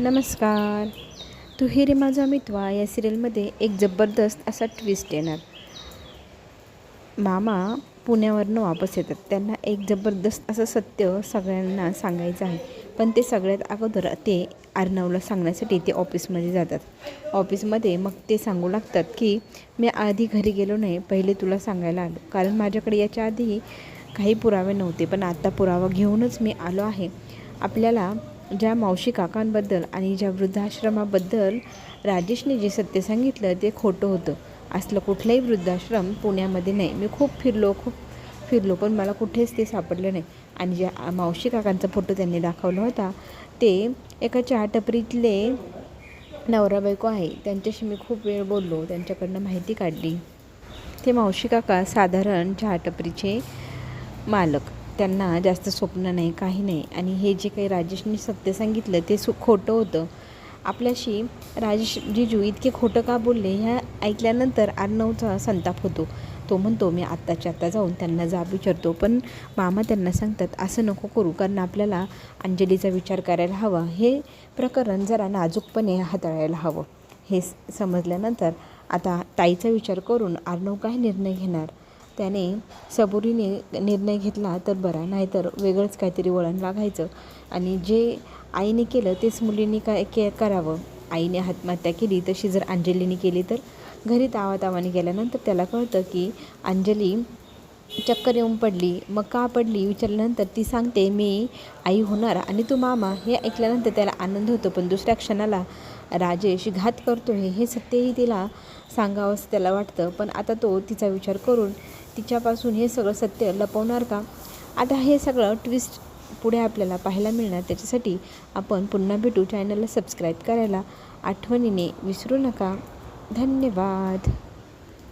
नमस्कार. तू ही रे माझा मितवा या सिरियलमध्ये एक जबरदस्त असा ट्विस्ट येणार. मामा पुण्यावरनं वापस येतात. त्यांना एक जबरदस्त असं सत्य सगळ्यांना सांगायचं आहे. पण ते सगळ्यात अगोदर ते अर्णवला सांगण्यासाठी ते ऑफिसमध्ये जातात. ऑफिसमध्ये मग ते सांगू लागतात की मी आधी घरी गेलो नाही पहिले तुला सांगायला आलो. कारण माझ्याकडे याच्या आधी काही पुरावे नव्हते. पण आता पुरावा घेऊनच मी आलो आहे. आपल्याला ज्या मावशी काकांबद्दल आणि ज्या वृद्धाश्रमाबद्दल राजेशने जे सत्य सांगितलं ते खोटं होतं. असलं कुठलंही वृद्धाश्रम पुण्यामध्ये नाही. मी खूप फिरलो खूप फिरलो पण मला कुठेच ते सापडलं नाही. आणि ज्या मावशी काकांचा फोटो त्यांनी दाखवला होता ते एका चहा टपरीतले नवरा बायको आहे. त्यांच्याशी मी खूप वेळ बोललो त्यांच्याकडनं माहिती काढली. ते मावशी काका साधारण चहा टपरीचे मालक. त्यांना जास्त स्वप्न नाही काही नाही. आणि हे जे काही राजेशने सत्य सांगितलं ते सु खोटं होतं. आपल्याशी राजेश जिजू इतके खोटं का बोलले ह्या ऐकल्यानंतर अर्णवचा संताप होतो. तो म्हणतो मी आत्ताच्या आत्ता जाऊन त्यांना जाब विचारतो पण मामा त्यांना सांगतात असं नको करू कारण आपल्याला अंजलीचा विचार करायला हवा. हे प्रकरण जरा नाजूकपणे हाताळायला हवं. हे स- समजल्यानंतर आता ताईचा विचार करून अर्णव काय निर्णय घेणार? त्याने सबुरीने निर्णय घेतला तर बरा नाहीतर वेगळंच काहीतरी वळण लागायचं. आणि जे आईने केलं तेच मुलींनी काय के करावं. आईने आत्महत्या केली तशी जर अंजलीने केली तर? घरी तावातावाने गेल्यानंतर त्याला कळतं की अंजली चक्कर येऊन पडली. मग का पडली? विचारल्यानंतर ती सांगते मी आई होणार आणि तू मामा. हे ऐकल्यानंतर त्याला आनंद होतो पण दुसऱ्या क्षणाला राजेश घात करतो आहे हे सत्यही तिला सांगावं असं त्याला वाटतं पण आता तो तिचा विचार करून तिच्यापासून हे सगळं सत्य लपवणार का? आता हे सगळं ट्विस्ट पुढे आपल्याला पाहायला मिळणार. त्याच्यासाठी आपण पुन्हा भेटू. चॅनलला सबस्क्राईब करायला आठवणीने विसरू नका. धन्यवाद.